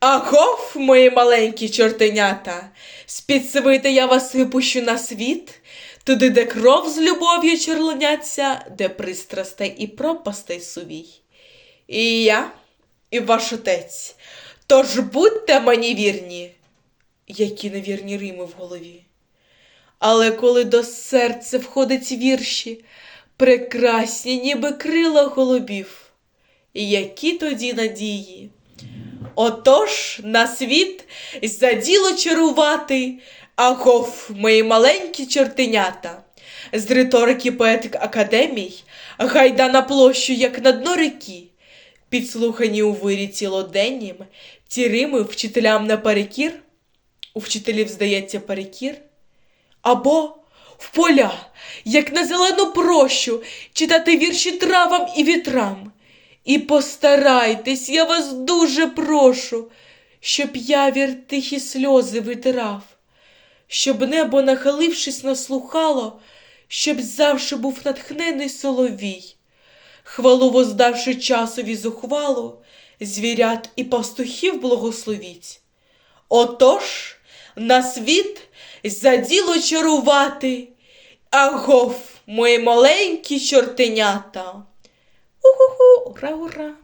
Агов, мої маленькі чортенята, з-під свити я вас випущу на світ, туди, де кров з любов'ю черленяться, де пристрастей і пропастей сувій. І я, і ваш отець, тож будьте мені вірні, які невірні рими в голові. Але коли до серця входить вірші, прекрасні, ніби крила голубів, які тоді надії. Отож на світ за діло чарувати, агов, мої маленькі чортенята. З риторики поетик академій, гайда на площу, як на дно реки, підслухані у вирі цілоденнім, ті рими вчителям на перекір, у вчителів, здається, перекір, або в поля, як на зелену прощу, читати вірші травам і вітрам. І постарайтесь, я вас дуже прошу, щоб явір тихі сльози витирав, щоб небо, нахилившись, наслухало, щоб завше був натхнений соловій, хвалу воздавши часові зухвалу, звірят і пастухів благословіть. Отож на світ за діло чарувати, агов, мої маленькі чортенята. Ура, ура!